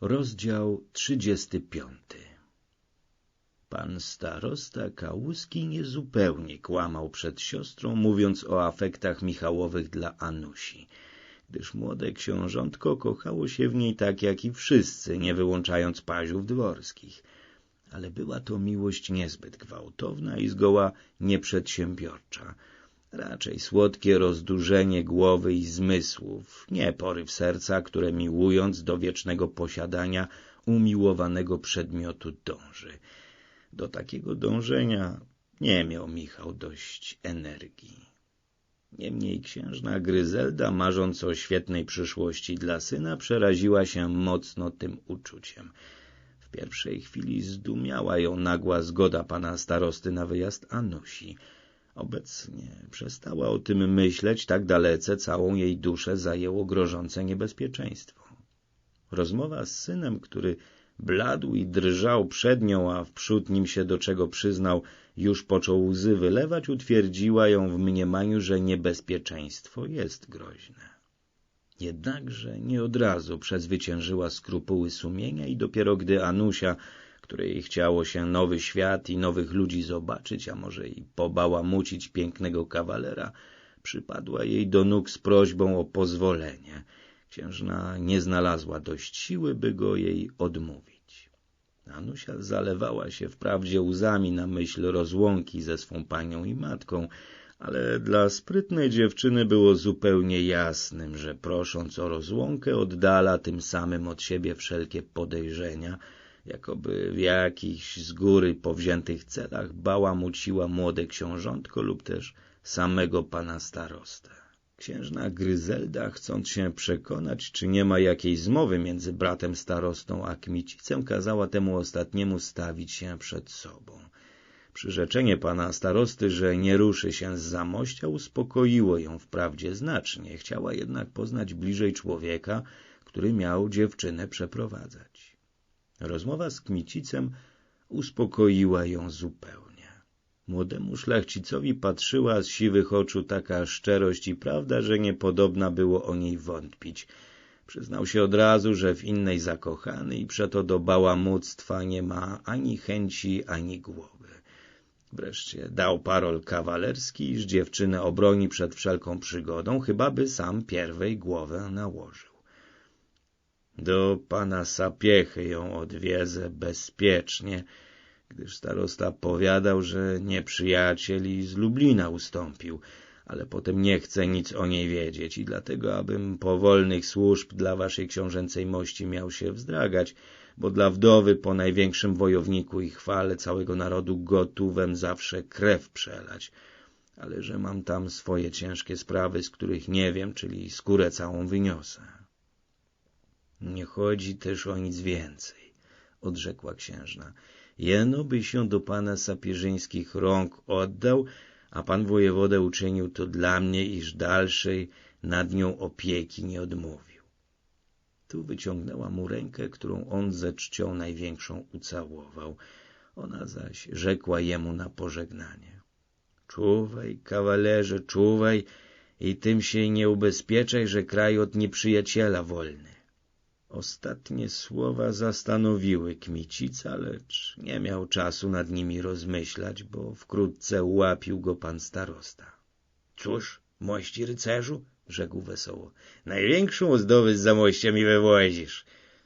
Rozdział 35 Pan starosta Kałuski niezupełnie kłamał przed siostrą, mówiąc o afektach Michałowych dla Anusi, gdyż młode książątko kochało się w niej tak jak i wszyscy, nie wyłączając paziów dworskich. Ale była to miłość niezbyt gwałtowna i zgoła nieprzedsiębiorcza – raczej słodkie rozdurzenie głowy i zmysłów, nie poryw serca, które miłując do wiecznego posiadania umiłowanego przedmiotu dąży. Do takiego dążenia nie miał Michał dość energii. Niemniej księżna Gryzelda, marząc o świetnej przyszłości dla syna, przeraziła się mocno tym uczuciem. W pierwszej chwili zdumiała ją nagła zgoda pana starosty na wyjazd Anusi – Obecnie przestała o tym myśleć, tak dalece całą jej duszę zajęło grożące niebezpieczeństwo. Rozmowa z synem, który bladł i drżał przed nią, a wprzód nim się do czego przyznał, już począł łzy wylewać, utwierdziła ją w mniemaniu, że niebezpieczeństwo jest groźne. Jednakże nie od razu przezwyciężyła skrupuły sumienia i dopiero gdy Anusia której chciało się nowy świat i nowych ludzi zobaczyć, a może i pobałamucić pięknego kawalera, przypadła jej do nóg z prośbą o pozwolenie. Księżna nie znalazła dość siły, by go jej odmówić. Anusia zalewała się wprawdzie łzami na myśl rozłąki ze swą panią i matką, ale dla sprytnej dziewczyny było zupełnie jasnym, że prosząc o rozłąkę oddala tym samym od siebie wszelkie podejrzenia, jakoby w jakichś z góry powziętych celach bałamuciła młode książątko lub też samego pana starostę. Księżna Gryzelda, chcąc się przekonać, czy nie ma jakiejś zmowy między bratem starostą a Kmicicem, kazała temu ostatniemu stawić się przed sobą. Przyrzeczenie pana starosty, że nie ruszy się z zamościa, uspokoiło ją wprawdzie znacznie. Chciała jednak poznać bliżej człowieka, który miał dziewczynę przeprowadzać. Rozmowa z Kmicicem uspokoiła ją zupełnie. Młodemu szlachcicowi patrzyła z siwych oczu taka szczerość i prawda, że niepodobna było o niej wątpić. Przyznał się od razu, że w innej zakochany i przeto do bałamuctwa nie ma ani chęci, ani głowy. Wreszcie dał parol kawalerski, iż dziewczynę obroni przed wszelką przygodą, chyba by sam pierwej głowę nałożył. Do pana Sapiechy ją odwiezę bezpiecznie, gdyż starosta powiadał, że nieprzyjaciel i z Lublina ustąpił, ale potem nie chce nic o niej wiedzieć i dlatego, abym powolnych służb dla waszej książęcej mości miał się wzdragać, bo dla wdowy po największym wojowniku i chwale całego narodu gotówem zawsze krew przelać, ale że mam tam swoje ciężkie sprawy, z których nie wiem, czyli skórę całą wyniosę. Nie chodzi też o nic więcej, odrzekła księżna. Jeno by się do pana sapieżyńskich rąk oddał, a pan wojewoda uczynił to dla mnie, iż dalszej nad nią opieki nie odmówił. Tu wyciągnęła mu rękę, którą on ze czcią największą ucałował. Ona zaś rzekła jemu na pożegnanie. Czuwaj, kawalerze, czuwaj i tym się nie ubezpieczaj, że kraj od nieprzyjaciela wolny. Ostatnie słowa zastanowiły Kmicica, lecz nie miał czasu nad nimi rozmyślać, bo wkrótce ułapił go pan starosta. — Cóż, mości rycerzu? — rzekł wesoło. — Największą ozdobę z zamościa mi wywozisz.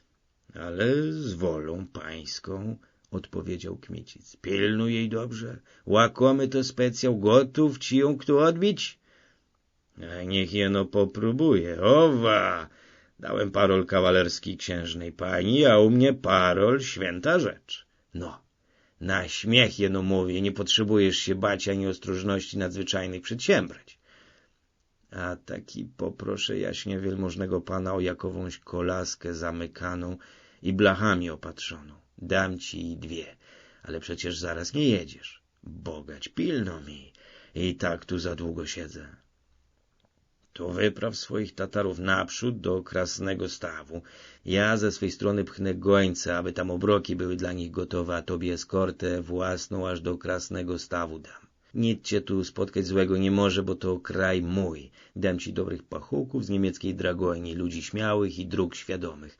— Ale z wolą pańską — odpowiedział Kmicic. — Pilnuj jej dobrze. Łakomy to specjał. Gotów ci ją kto odbić? — niech jeno popróbuje. Owa! Dałem parol kawalerski księżnej pani, a u mnie parol święta rzecz. No, na śmiech jeno mówię, nie potrzebujesz się bać ani ostrożności nadzwyczajnych przedsiębrać. A taki poproszę jaśnie wielmożnego pana o jakowąś kolaskę zamykaną i blachami opatrzoną. Dam ci dwie, ale przecież zaraz nie jedziesz. Bogać pilno mi i tak tu za długo siedzę to wypraw swoich Tatarów naprzód do Krasnego Stawu. Ja ze swej strony pchnę gońca, aby tam obroki były dla nich gotowe, a tobie eskortę własną aż do Krasnego Stawu dam. Nic cię tu spotkać złego nie może, bo to kraj mój. Dam ci dobrych pachołków z niemieckiej dragoni, ludzi śmiałych i dróg świadomych.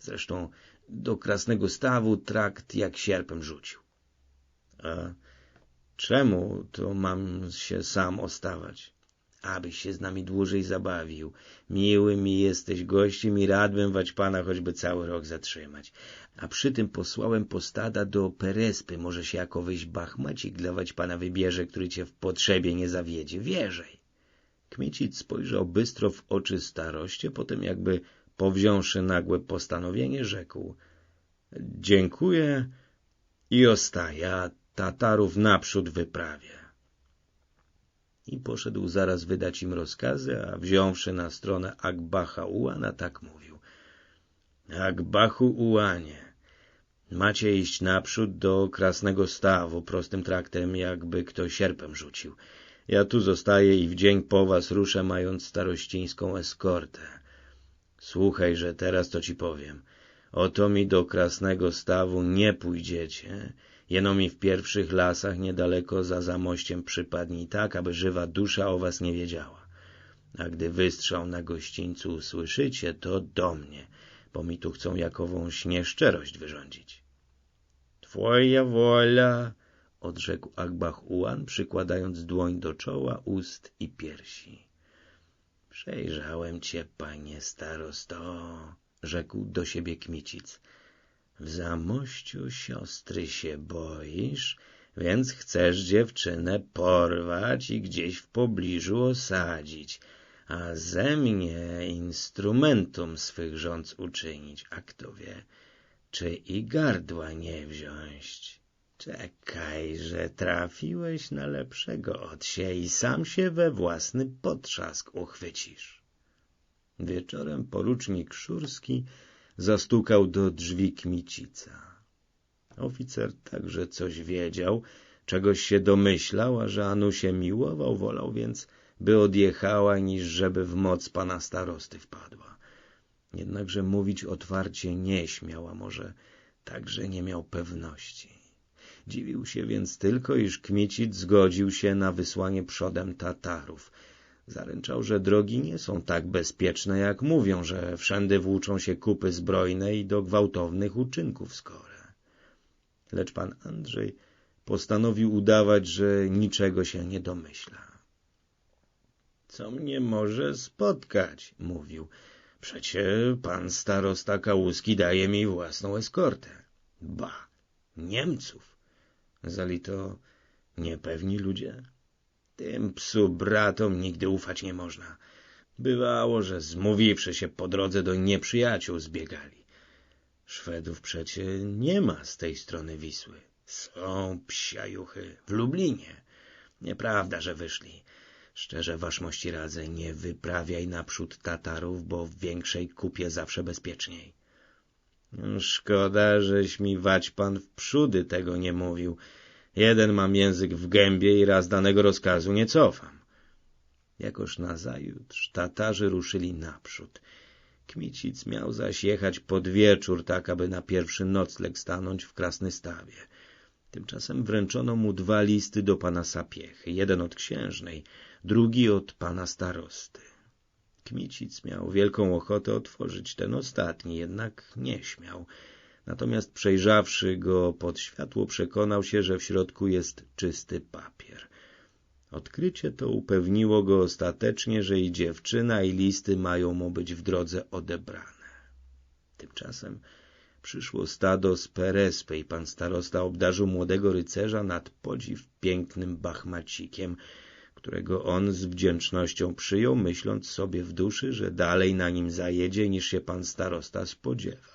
Zresztą do Krasnego Stawu trakt jak sierpem rzucił. A czemu to mam się sam ostawać? Abyś się z nami dłużej zabawił. Miły mi jesteś gościem i radbym wać pana choćby cały rok zatrzymać. A przy tym posłałem postada do Perespy. Może się jakowyś bachmacik dla wać pana wybierze, który cię w potrzebie nie zawiedzie. Wierzej. Kmicic spojrzał bystro w oczy staroście, potem jakby powziąwszy nagłe postanowienie, rzekł — Dziękuję i ostaję, a Tatarów naprzód wyprawię. I poszedł zaraz wydać im rozkazy, a wziąwszy na stronę Akbacha Ułana, tak mówił — Akbachu Ułanie, macie iść naprzód do Krasnego Stawu, prostym traktem, jakby kto sierpem rzucił. Ja tu zostaję i w dzień po was ruszę, mając starościńską eskortę. Słuchaj, że teraz to ci powiem. Oto mi do Krasnego Stawu nie pójdziecie, jeno mi w pierwszych lasach niedaleko za zamościem przypadnij tak, aby żywa dusza o was nie wiedziała. A gdy wystrzał na gościńcu usłyszycie, to do mnie, bo mi tu chcą jakowąś nieszczerość wyrządzić. Twoja wola, odrzekł Akbach Ułan, przykładając dłoń do czoła, ust i piersi. Przejrzałem cię, panie starosto, rzekł do siebie Kmicic. W zamościu siostry się boisz, więc chcesz dziewczynę porwać i gdzieś w pobliżu osadzić, a ze mnie instrumentum swych rządz uczynić, a kto wie, czy i gardła nie wziąć. Czekaj, że trafiłeś na lepszego od się i sam się we własny potrzask uchwycisz. Wieczorem porucznik Szurski zastukał do drzwi Kmicica. Oficer także coś wiedział, czegoś się domyślał, a że Anusie miłował, wolał więc, by odjechała, niż żeby w moc pana starosty wpadła. Jednakże mówić otwarcie nie śmiał, a może także nie miał pewności. Dziwił się więc tylko, iż Kmicic zgodził się na wysłanie przodem Tatarów. Zaręczał, że drogi nie są tak bezpieczne, jak mówią, że wszędy włóczą się kupy zbrojne i do gwałtownych uczynków skore. Lecz pan Andrzej postanowił udawać, że niczego się nie domyśla. Co mnie może spotkać? mówił. Przecie pan starosta Kałuski daje mi własną eskortę. Ba, Niemców. Zali to niepewni ludzie? Tym psu bratom nigdy ufać nie można. Bywało, że zmówiwszy się po drodze do nieprzyjaciół zbiegali. Szwedów przecie nie ma z tej strony Wisły. Są psiajuchy w Lublinie. Nieprawda, że wyszli. Szczerze waszmości radzę, nie wyprawiaj naprzód Tatarów, bo w większej kupie zawsze bezpieczniej. Szkoda, żeś mi wać pan w przódy tego nie mówił. Jeden mam język w gębie i raz danego rozkazu nie cofam. Jakoż nazajutrz Tatarzy ruszyli naprzód. Kmicic miał zaś jechać pod wieczór, tak aby na pierwszy nocleg stanąć w Krasnystawie. Tymczasem wręczono mu dwa listy do pana Sapiechy, jeden od księżnej, drugi od pana starosty. Kmicic miał wielką ochotę otworzyć ten ostatni, jednak nie śmiał. Natomiast przejrzawszy go pod światło, przekonał się, że w środku jest czysty papier. Odkrycie to upewniło go ostatecznie, że i dziewczyna, i listy mają mu być w drodze odebrane. Tymczasem przyszło stado z Perespy i pan starosta obdarzył młodego rycerza nad podziw pięknym bachmacikiem, którego on z wdzięcznością przyjął, myśląc sobie w duszy, że dalej na nim zajedzie, niż się pan starosta spodziewa.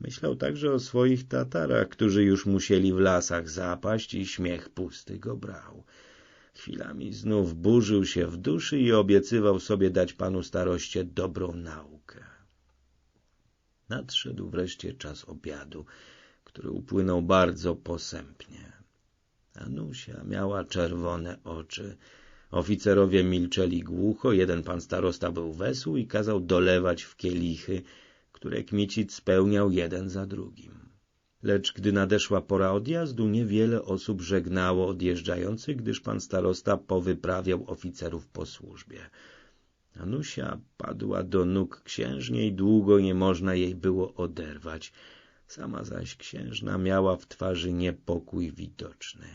Myślał także o swoich Tatarach, którzy już musieli w lasach zapaść i śmiech pusty go brał. Chwilami znów burzył się w duszy i obiecywał sobie dać panu staroście dobrą naukę. Nadszedł wreszcie czas obiadu, który upłynął bardzo posępnie. Anusia miała czerwone oczy. Oficerowie milczeli głucho, jeden pan starosta był wesół i kazał dolewać w kielichy, które Kmicic spełniał jeden za drugim. Lecz gdy nadeszła pora odjazdu, niewiele osób żegnało odjeżdżających, gdyż pan starosta powyprawiał oficerów po służbie. Anusia padła do nóg księżnie i długo nie można jej było oderwać. Sama zaś księżna miała w twarzy niepokój widoczny.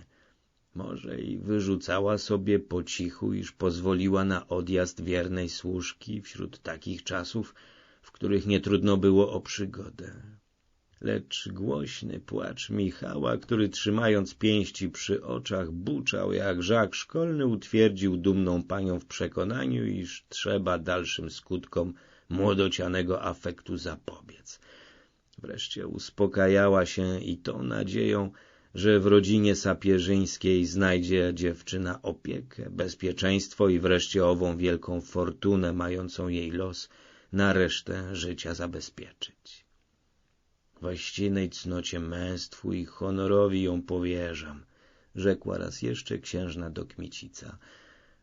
Może i wyrzucała sobie po cichu, iż pozwoliła na odjazd wiernej służki wśród takich czasów, w których nie trudno było o przygodę. Lecz głośny płacz Michała, który trzymając pięści przy oczach buczał jak żak szkolny, utwierdził dumną panią w przekonaniu, iż trzeba dalszym skutkom młodocianego afektu zapobiec. Wreszcie uspokajała się i tą nadzieją, że w rodzinie sapieżyńskiej znajdzie dziewczyna opiekę, bezpieczeństwo i wreszcie ową wielką fortunę mającą jej los na resztę życia zabezpieczyć. Właściwej cnocie męstwu i honorowi ją powierzam, rzekła raz jeszcze księżna do Kmicica.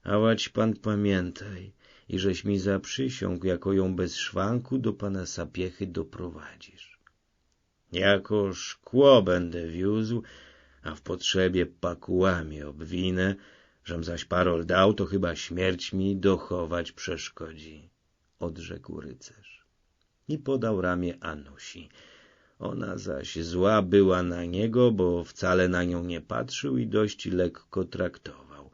A wać pan pamiętaj, i żeś mi zaprzysiągł, jako ją bez szwanku do pana Sapiechy doprowadzisz. Jako szkło będę wiózł, a w potrzebie pakułami obwinę, żem zaś parol dał, to chyba śmierć mi dochować przeszkodzi, odrzekł rycerz. I podał ramię Anusi. Ona zaś zła była na niego, bo wcale na nią nie patrzył i dość lekko traktował,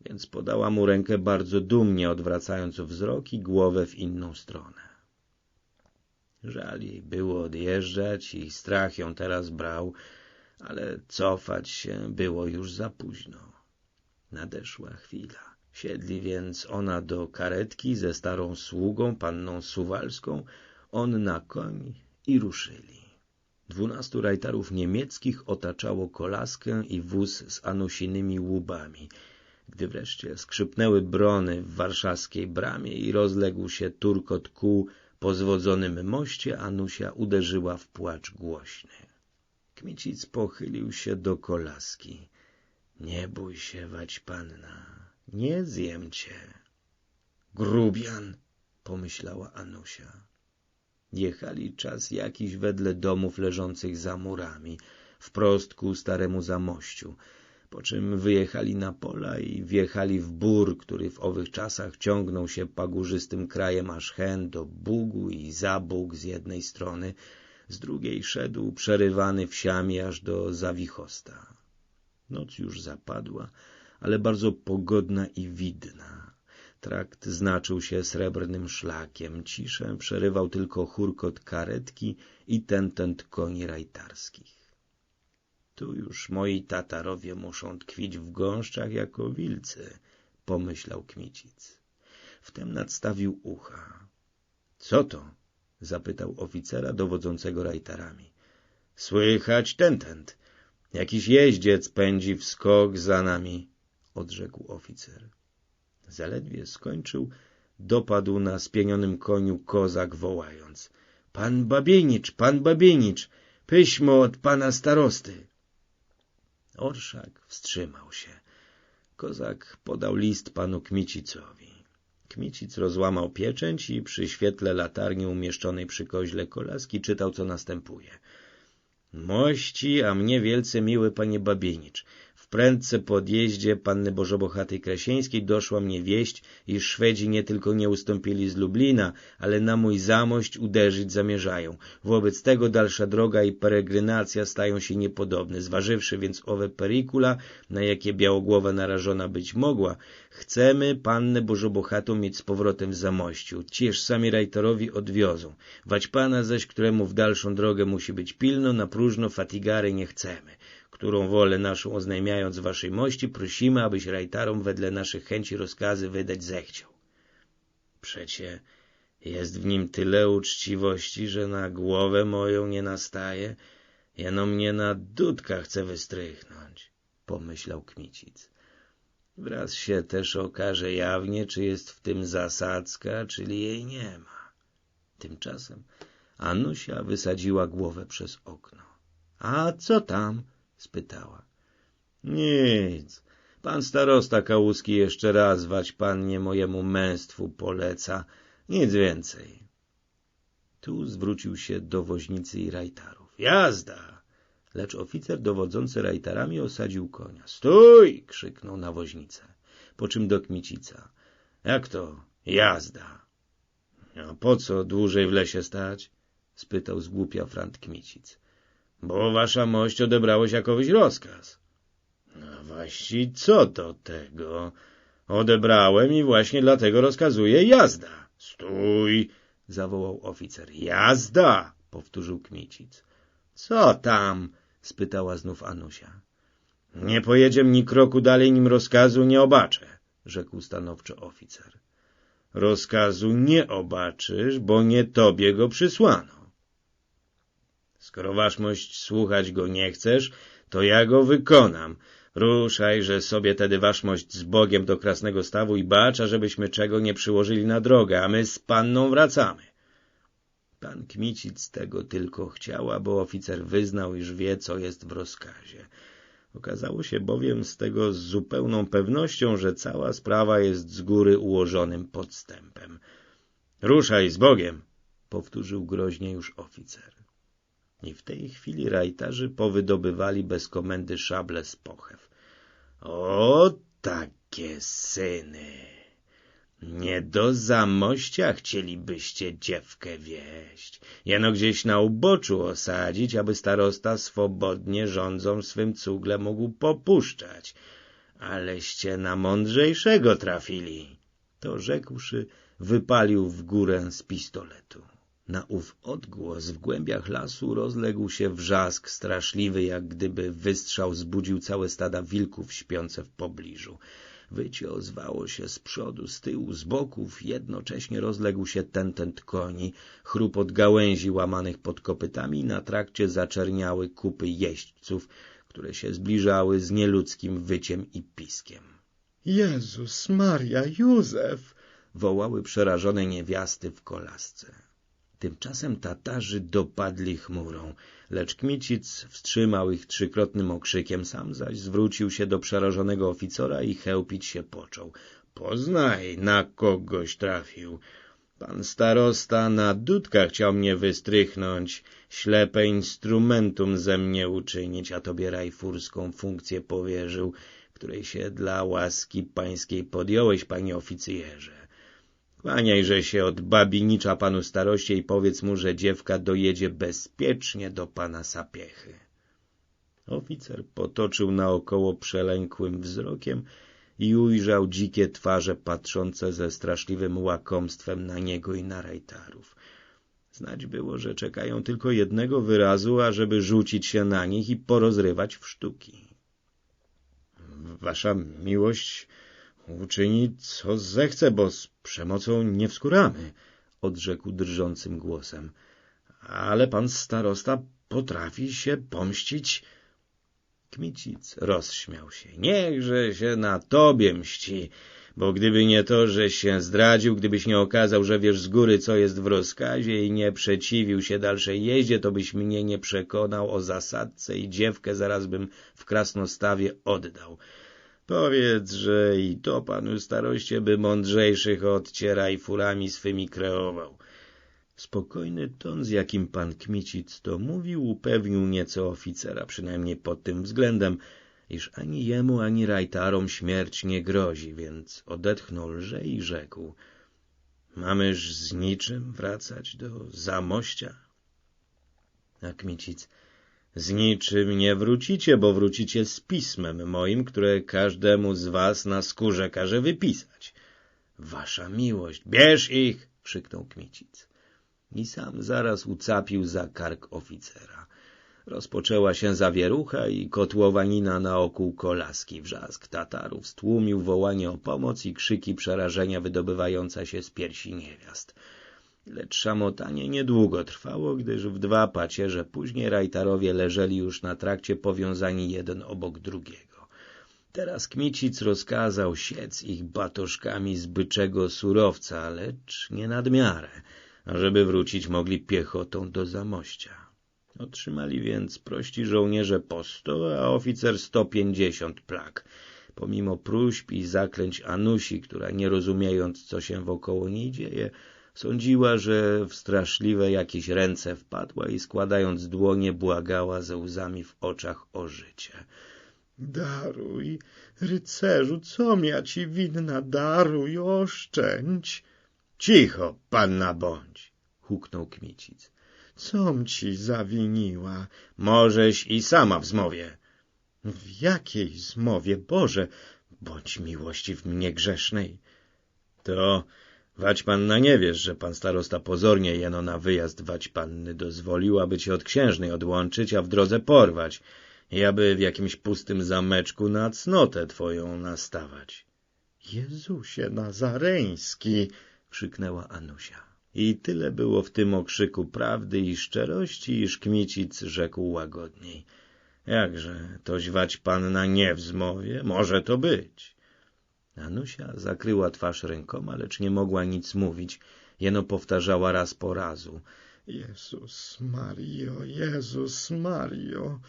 więc podała mu rękę bardzo dumnie, odwracając wzrok i głowę w inną stronę. Żal jej było odjeżdżać i strach ją teraz brał, ale cofać się było już za późno. Nadeszła chwila. Siedli więc ona do karetki ze starą sługą, panną Suwalską, on na koń i ruszyli. Dwunastu rajtarów niemieckich otaczało kolaskę i wóz z anosinymi łubami. Gdy wreszcie skrzypnęły brony w warszawskiej bramie i rozległ się turkot kół po zwodzonym moście, Anusia uderzyła w płacz głośny. Kmicic pochylił się do kolaski. Nie bój się, wać panna, nie zjem cię. Grubian, pomyślała Anusia. Jechali czas jakiś wedle domów leżących za murami, wprost ku staremu zamościu, po czym wyjechali na pola i wjechali w bór, który w owych czasach ciągnął się pagórzystym krajem aż hen do Bugu i za Bóg z jednej strony, z drugiej szedł przerywany wsiami aż do Zawichosta. Noc już zapadła, ale bardzo pogodna i widna. Trakt znaczył się srebrnym szlakiem, ciszę przerywał tylko churkot karetki i tentent koni rajtarskich. Tu już moi Tatarowie muszą tkwić w gąszczach jako wilcy, pomyślał Kmicic. Wtem nadstawił ucha. Co to? zapytał oficera dowodzącego rajtarami. Słychać tentent. Jakiś jeździec pędzi w skok za nami, odrzekł oficer. Zaledwie skończył, dopadł na spienionym koniu kozak wołając. Pan Babienicz, pan Babienicz, pyśmo od pana starosty. Orszak wstrzymał się. Kozak podał list panu Kmicicowi. Kmicic rozłamał pieczęć i przy świetle latarni umieszczonej przy koźle kolaski czytał, co następuje. Mości, a mnie wielce miły panie Babienicz, w prędce podjeździe panny Bożobohatej Krasieńskiej doszła mnie wieść, iż Szwedzi nie tylko nie ustąpili z Lublina, ale na mój zamość uderzyć zamierzają. Wobec tego dalsza droga i peregrynacja stają się niepodobne. Zważywszy więc owe perikula, na jakie Białogłowa narażona być mogła, chcemy pannę Bożobohatą mieć z powrotem w zamościu. Cież sami rajtorowi odwiozą. Wać pana zaś, któremu w dalszą drogę musi być pilno, na próżno fatigary nie chcemy którą wolę naszą oznajmiając waszej mości, prosimy, abyś rajtarom wedle naszych chęci rozkazy wydać zechciał. Przecie jest w nim tyle uczciwości, że na głowę moją nie nastaje, jeno mnie na dudka chce wystrychnąć, pomyślał Kmicic. Wraz się też okaże jawnie, czy jest w tym zasadzka, czyli jej nie ma. Tymczasem Anusia wysadziła głowę przez okno. A co tam? Spytała. Nic. Pan starosta Kałuski jeszcze raz wać pannie mojemu męstwu poleca. Nic więcej. Tu zwrócił się do woźnicy i rajtarów. Jazda! Lecz oficer dowodzący rajtarami osadził konia. Stój! krzyknął na woźnicę. Po czym do Kmicica. Jak to? Jazda. A po co dłużej w lesie stać? spytał zgłupia Frant Kmicic. Bo wasza mość odebrałeś jakowyś rozkaz. No właści co do tego? Odebrałem i właśnie dlatego rozkazuję jazda. Stój! zawołał oficer. Jazda! powtórzył Kmicic. Co tam? spytała znów Anusia. Nie pojedziemy ni kroku dalej, nim rozkazu nie obaczę, rzekł stanowczo oficer. Rozkazu nie obaczysz, bo nie tobie go przysłano. Skoro waszmość słuchać go nie chcesz, to ja go wykonam. Ruszaj, że sobie tedy waszmość z Bogiem do Krasnego Stawu i bacza, żebyśmy czego nie przyłożyli na drogę, a my z panną wracamy. Pan Kmicic tego tylko chciała, bo oficer wyznał, iż wie, co jest w rozkazie. Okazało się bowiem z tego z zupełną pewnością, że cała sprawa jest z góry ułożonym podstępem. Ruszaj z Bogiem! powtórzył groźnie już oficer. I w tej chwili rajtarzy powydobywali bez komendy szable z pochew. O, takie syny! Nie do zamościa chcielibyście dziewkę wieść, jeno gdzieś na uboczu osadzić, aby starosta swobodnie rządzą swym cugle mógł popuszczać. Aleście na mądrzejszego trafili. To rzekłszy, wypalił w górę z pistoletu. Na ów odgłos w głębiach lasu rozległ się wrzask straszliwy, jak gdyby wystrzał zbudził całe stada wilków śpiące w pobliżu. Wycie ozwało się z przodu, z tyłu, z boków, jednocześnie rozległ się tentent koni, chrup od gałęzi łamanych pod kopytami na trakcie zaczerniały kupy jeźdźców, które się zbliżały z nieludzkim wyciem i piskiem. Jezus Maria, Józef! wołały przerażone niewiasty w kolasce. Tymczasem Tatarzy dopadli chmurą, lecz Kmicic wstrzymał ich trzykrotnym okrzykiem, sam zaś zwrócił się do przerażonego oficera i chełpić się począł. Poznaj, na kogoś trafił. Pan starosta na dudka chciał mnie wystrychnąć, ślepe instrumentum ze mnie uczynić, a tobie rajfurską funkcję powierzył, której się dla łaski pańskiej podjąłeś, panie oficjerze. Kłaniajże się od babinicza panu staroście i powiedz mu, że dziewka dojedzie bezpiecznie do pana sapiechy. Oficer potoczył naokoło przelękłym wzrokiem i ujrzał dzikie twarze patrzące ze straszliwym łakomstwem na niego i na rejtarów. Znać było, że czekają tylko jednego wyrazu, ażeby rzucić się na nich i porozrywać w sztuki. Wasza miłość Uczyni, co zechce, bo z przemocą nie wskuramy, odrzekł drżącym głosem. Ale pan starosta potrafi się pomścić. Kmicic rozśmiał się. Niechże się na tobie mści, bo gdyby nie to, że się zdradził, gdybyś nie okazał, że wiesz z góry, co jest w rozkazie i nie przeciwił się dalszej jeździe, to byś mnie nie przekonał o zasadce i dziewkę zaraz bym w krasnostawie oddał. Powiedz, że i to panu staroście by mądrzejszych od i furami swymi kreował. Spokojny ton, z jakim pan Kmicic to mówił, upewnił nieco oficera, przynajmniej pod tym względem, iż ani jemu, ani rajtarom śmierć nie grozi, więc odetchnął lżej i rzekł — Mamyż z niczym wracać do Zamościa? A Kmicic — z niczym nie wrócicie, bo wrócicie z pismem moim, które każdemu z was na skórze każe wypisać. Wasza miłość, bierz ich! krzyknął Kmicic. I sam zaraz ucapił za kark oficera. Rozpoczęła się zawierucha i kotłowanina na okół kolaski. Wrzask Tatarów stłumił wołanie o pomoc i krzyki przerażenia wydobywające się z piersi niewiast. Lecz szamotanie niedługo trwało, gdyż w dwa pacierze później rajtarowie leżeli już na trakcie powiązani jeden obok drugiego. Teraz Kmicic rozkazał siec ich batoszkami z byczego surowca, lecz nie nad miarę, ażeby wrócić mogli piechotą do Zamościa. Otrzymali więc prości żołnierze po sto, a oficer sto pięćdziesiąt plak. Pomimo próśb i zaklęć Anusi, która nie rozumiejąc, co się wokoło niej dzieje, Sądziła, że w straszliwe jakieś ręce wpadła i składając dłonie błagała ze łzami w oczach o życie. Daruj, rycerzu, co ja ci winna, daruj, oszczędź. Cicho, panna bądź, huknął Kmicic. Com ci zawiniła? Możeś i sama w zmowie. W jakiej zmowie, Boże, bądź miłościw mnie grzesznej. To wać panna nie wiesz, że pan starosta pozornie jeno na wyjazd wać panny dozwolił, aby cię od księżnej odłączyć, a w drodze porwać i aby w jakimś pustym zameczku na cnotę twoją nastawać. Jezusie Nazareński! krzyknęła Anusia. I tyle było w tym okrzyku prawdy i szczerości, iż Kmicic rzekł łagodniej. Jakże, toś wać panna nie w zmowie? Może to być. Anusia zakryła twarz rękoma, lecz nie mogła nic mówić. Jeno powtarzała raz po razu. Jezus Mario, Jezus Mario.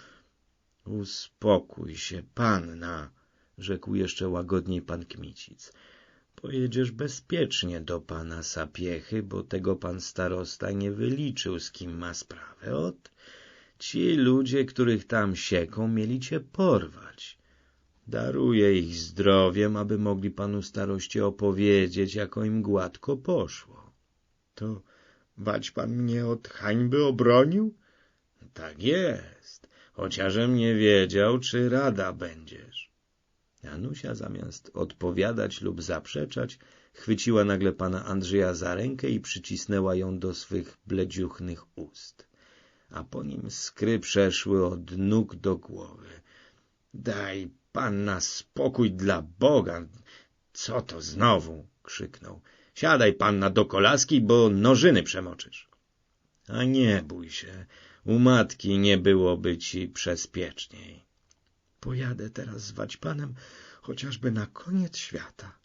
Uspokój się, panna, rzekł jeszcze łagodniej pan Kmicic. Pojedziesz bezpiecznie do pana Sapiechy, bo tego pan starosta nie wyliczył, z kim ma sprawę. Ot, ci ludzie, których tam sieką, mieli cię porwać. Daruję ich zdrowiem, aby mogli panu staroście opowiedzieć, jako im gładko poszło. To wać pan mnie od hańby obronił? Tak jest, chociażem nie wiedział, czy rada będziesz. Anusia zamiast odpowiadać lub zaprzeczać, chwyciła nagle pana Andrzeja za rękę i przycisnęła ją do swych bledziuchnych ust. A po nim skry przeszły od nóg do głowy. Daj panna spokój dla Boga! Co to znowu? krzyknął. Siadaj panna do kolaski, bo nożyny przemoczysz. A nie bój się, u matki nie byłoby ci przezpieczniej. Pojadę teraz z Waćpanem, chociażby na koniec świata.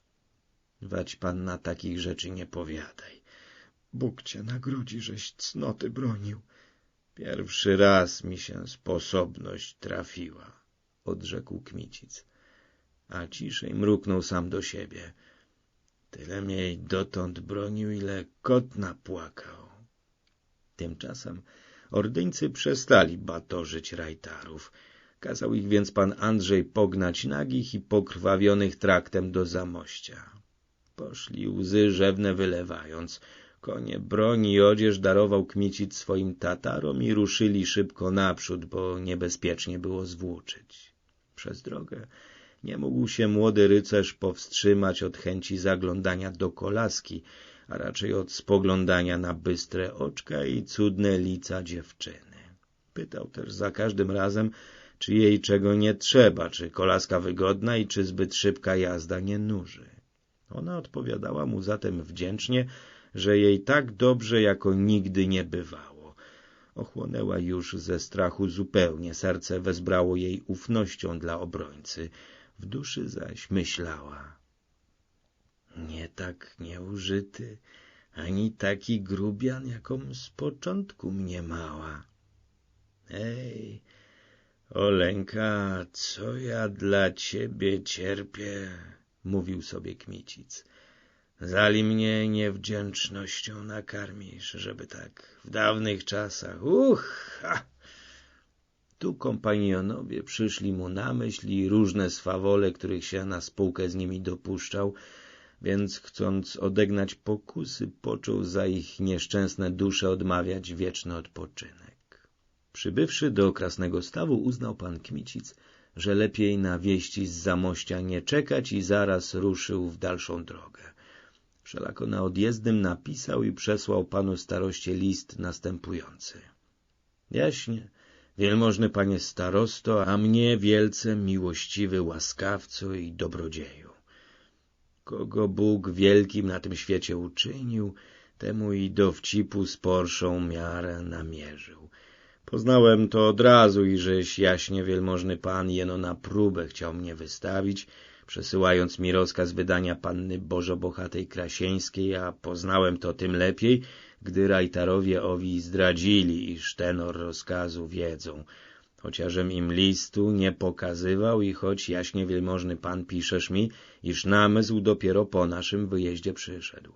Wać pan na takich rzeczy nie powiadaj. Bóg cię nagrodzi, żeś cnoty bronił. Pierwszy raz mi się sposobność trafiła, odrzekł Kmicic. A ciszej mruknął sam do siebie. Tyle mnie dotąd bronił, ile kot napłakał. Tymczasem ordyńcy przestali batorzyć rajtarów. Kazał ich więc pan Andrzej pognać nagich i pokrwawionych traktem do zamościa. Poszli łzy rzewne wylewając. Konie, broń i odzież darował Kmicic swoim Tatarom i ruszyli szybko naprzód, bo niebezpiecznie było zwłóczyć. Przez drogę nie mógł się młody rycerz powstrzymać od chęci zaglądania do kolaski, a raczej od spoglądania na bystre oczka i cudne lica dziewczyny. Pytał też za każdym razem, czy jej czego nie trzeba, czy kolaska wygodna i czy zbyt szybka jazda nie nuży. Ona odpowiadała mu zatem wdzięcznie, że jej tak dobrze jako nigdy nie bywało. Ochłonęła już ze strachu zupełnie, serce wezbrało jej ufnością dla obrońcy, w duszy zaś myślała. Nie tak nieużyty, ani taki grubian, jaką z początku mnie mała. Ej, Oleńka, co ja dla ciebie cierpię, mówił sobie Kmicic. Zali mnie niewdzięcznością nakarmisz, żeby tak w dawnych czasach. Uch! Ha! Tu kompanionowie przyszli mu na myśl i różne swawole, których się na spółkę z nimi dopuszczał, więc chcąc odegnać pokusy, począł za ich nieszczęsne dusze odmawiać wieczny odpoczynek. Przybywszy do Krasnego Stawu, uznał pan Kmicic, że lepiej na wieści z Zamościa nie czekać i zaraz ruszył w dalszą drogę. Wszelako na odjezdnym napisał i przesłał panu staroście list następujący. Jaśnie, wielmożny panie starosto, a mnie wielce miłościwy łaskawco i dobrodzieju. Kogo Bóg wielkim na tym świecie uczynił, temu i dowcipu sporszą miarę namierzył. Poznałem to od razu i żeś jaśnie wielmożny pan jeno na próbę chciał mnie wystawić, przesyłając mi rozkaz wydania panny Bożobochatej Krasieńskiej, a poznałem to tym lepiej, gdy rajtarowie owi zdradzili, iż tenor rozkazu wiedzą. Chociażem im listu nie pokazywał i choć jaśnie wielmożny pan piszesz mi, iż namysł dopiero po naszym wyjeździe przyszedł.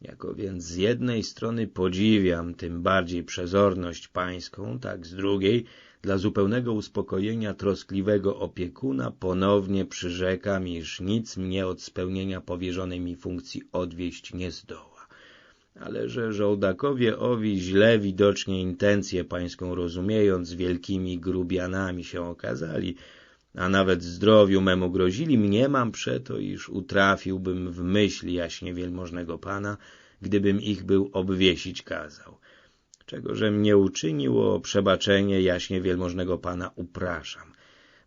Jako więc z jednej strony podziwiam tym bardziej przezorność pańską, tak z drugiej dla zupełnego uspokojenia troskliwego opiekuna ponownie przyrzekam, iż nic mnie od spełnienia powierzonej mi funkcji odwieść nie zdoła. ale że żołdakowie owi źle widocznie intencje pańską rozumiejąc wielkimi grubianami się okazali, a nawet zdrowiu memu grozili, mniemam przeto, iż utrafiłbym w myśl jaśnie wielmożnego pana, gdybym ich był obwiesić kazał. Czego że mnie uczynił o przebaczenie jaśnie wielmożnego pana upraszam.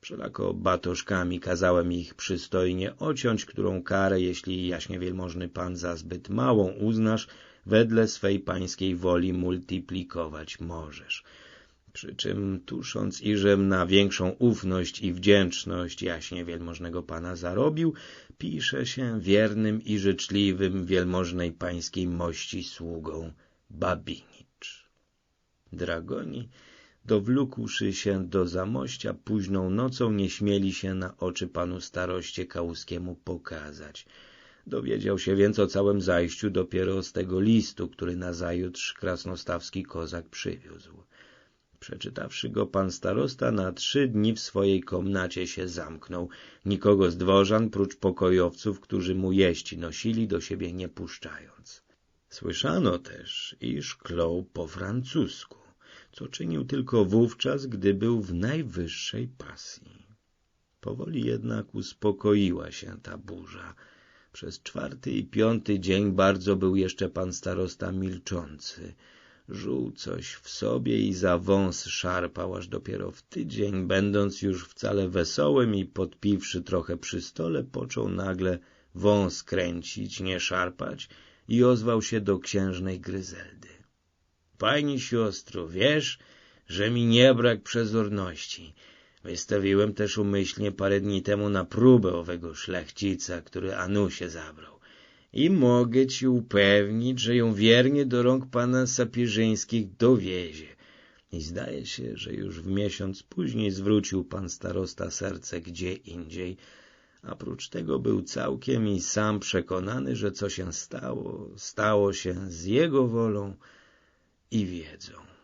Wszelako batoszkami kazałem ich przystojnie ociąć, którą karę, jeśli jaśnie wielmożny pan za zbyt małą uznasz, wedle swej pańskiej woli multiplikować możesz. Przy czym tusząc, iżem na większą ufność i wdzięczność jaśnie wielmożnego pana zarobił, pisze się wiernym i życzliwym wielmożnej pańskiej mości sługą Babinicz. Dragoni, dowlókłszy się do zamościa, późną nocą nie śmieli się na oczy panu staroście kałuskiemu pokazać. Dowiedział się więc o całym zajściu dopiero z tego listu, który nazajutrz krasnostawski kozak przywiózł. Przeczytawszy go, pan starosta na trzy dni w swojej komnacie się zamknął, nikogo z dworzan, prócz pokojowców, którzy mu jeść nosili, do siebie nie puszczając. Słyszano też, iż klął po francusku, co czynił tylko wówczas, gdy był w najwyższej pasji. Powoli jednak uspokoiła się ta burza. Przez czwarty i piąty dzień bardzo był jeszcze pan starosta milczący. Żuł coś w sobie i za wąs szarpał, aż dopiero w tydzień, będąc już wcale wesołym i podpiwszy trochę przy stole, począł nagle wąs kręcić, nie szarpać i ozwał się do księżnej Gryzeldy. Pani siostro, wiesz, że mi nie brak przezorności. Wystawiłem też umyślnie parę dni temu na próbę owego szlachcica, który Anusie zabrał. I mogę ci upewnić, że ją wiernie do rąk pana Sapieżyńskich dowiezie. I zdaje się, że już w miesiąc później zwrócił pan starosta serce gdzie indziej, a prócz tego był całkiem i sam przekonany, że co się stało, stało się z jego wolą i wiedzą.